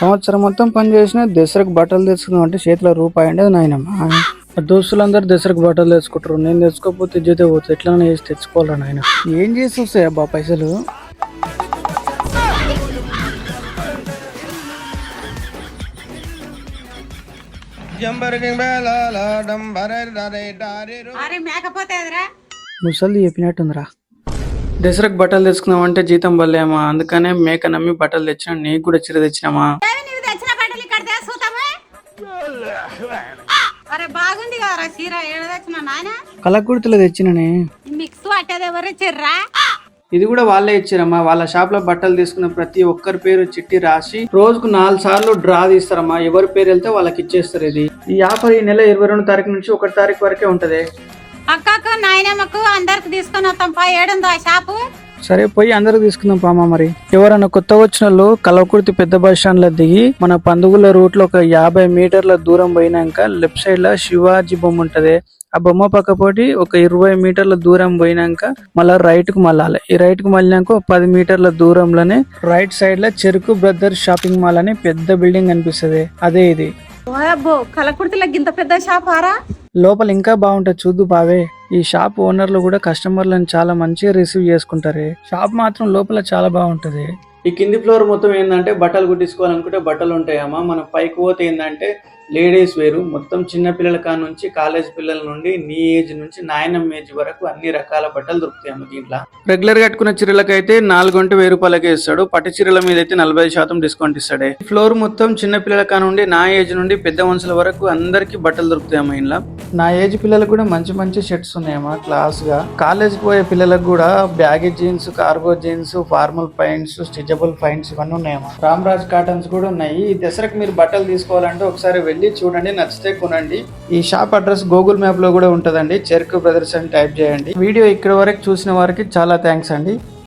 సంవత్సరం మొత్తం పని చేసిన దసరకు బట్టలు తెచ్చుకున్నాం అంటే చేతిలో రూపాయి ఉండేది నాయనమ్మ. దోస్తులందరూ దసరకు బట్టలు తెచ్చుకుంటారు. నేను తెచ్చుకోకపోతే ఇజ్జతే పోతుంది. ఎట్లా చేసి తెచ్చుకోవాలా నాయన? ఏం చేసి వస్తాయి అబ్బా పైసలు? ముసలి చెప్పినట్టుందిరా. దసరకు బట్టలు తెచ్చుకున్నాం అంటే జీతం పడలేమా? అందుకనే మేక నమ్మి బట్టలు తెచ్చినా నీకు కూడా చీర తెచ్చినామా? అరే బాగుంది కదరా చీర. ఏడ తెచ్చిన నాయన? కలకుర్తిలో తెచ్చిననే. మిక్స్ పట్టేది ఎవరు ఇచ్చిర్రా? ఇది కూడా వాళ్ళే ఇచ్చారమ్మా. వాళ్ళ షాప్లో బట్టలు తీసుకున్న ప్రతి ఒక్కరి పేరు చిట్టి రాసి రోజుకు నాలుగు సార్లు డ్రా తీస్తారమ్మా. ఎవరి పేరు వెళ్తే వాళ్ళకి ఇచ్చేస్తారు ఇది. ఈ ఆఫర్ ఈ నెల ఇరవై రెండు తారీఖు నుంచి ఒకటి తారీఖు వరకే ఉంటది. అక్కకు నాయనమ్మకు అందరికి ఏడుందో ఆ షాపు? సరే పోయి అందరికి తీసుకుందాం పామా మరి. ఎవరైనా కొత్తగా వచ్చిన వాళ్ళు కలవకుర్తి పెద్ద బస్ స్టాండ్లో దిగి మన పందుగుల రూట్లో ఒక యాభై మీటర్ల దూరం పోయినాక లెఫ్ట్ సైడ్లో శివాజీ బొమ్మ ఉంటది. ఆ బొమ్మ పక్క పోటీ ఒక ఇరవై మీటర్ల దూరం పోయినాక మళ్ళా రైట్కు మళ్ళాలి. ఈ రైట్కు మళ్ళినాక పది మీటర్ల దూరంలోనే రైట్ సైడ్లో చెరుకు బ్రదర్స్ షాపింగ్ మాల్ అని పెద్ద బిల్డింగ్ కనిపిస్తది. అదే ఇది. కలకుర్తిలో పెద్ద షాప్ ఆరా లోపల ఇంకా బాగుంటుంది చూద్దు బావే. ఈ షాప్ ఓనర్లు కూడా కస్టమర్లను చాలా మంచిగా రిసీవ్ చేసుకుంటారు. షాప్ మాత్రం లోపల చాలా బాగుంటది. ఈ కింది ఫ్లోర్ మొత్తం ఏంటంటే బట్టలు కుట్టించుకోవాలనుకుంటే బట్టలు ఉంటాయమ్మా. మనం పైకి పోతే ఏంటంటే లేడీస్ వేరు. మొత్తం చిన్న పిల్లల కా నుంచి కాలేజ్ పిల్లల నుండి నీ ఏజ్ నుంచి నాయనమ్మ ఏజ్ వరకు అన్ని రకాల బట్టలు దొరుకుతాయమ్మ దీంట్లో. రెగ్యులర్ కట్టుకున్న చీరలకైతే నాలుగు గంట వెయ్యి రూపాయలకే ఇస్తాడు. పట్టు చీరల మీద అయితే నలభై శాతం డిస్కౌంట్ ఇస్తాడే. ఈ ఫ్లోర్ మొత్తం చిన్న పిల్లల కా నుండి నా ఏజ్ నుండి పెద్ద మనుషుల వరకు అందరికి బట్టలు దొరుకుతాయమ్మా ఇంట్లో. నా ఏజ్ పిల్లలకు కూడా మంచి మంచి షర్ట్స్ ఉన్నాయమ్మా క్లాస్గా. కాలేజ్ పోయే పిల్లలకు కూడా bag jeans cargo jeans formal pants stitchable fines ఇవన్నీ ఉన్నాయమ్మా రామ్ రాజ్ కాటన్స్ కూడా ఉన్నాయి. ఈ దసరాకి మీరు బట్టలు తీసుకోవాలంటే ఒకసారి వెళ్ళి చూడండి నచ్చితే కొనండి. ఈ షాప్ అడ్రస్ గూగుల్ మ్యాప్లో కూడా ఉంటుందండి. చెరుకు బ్రదర్స్ అని టైప్ చేయండి. వీడియో ఇక్కడ వరకు చూసిన వారికి చాలా థ్యాంక్స్ అండి.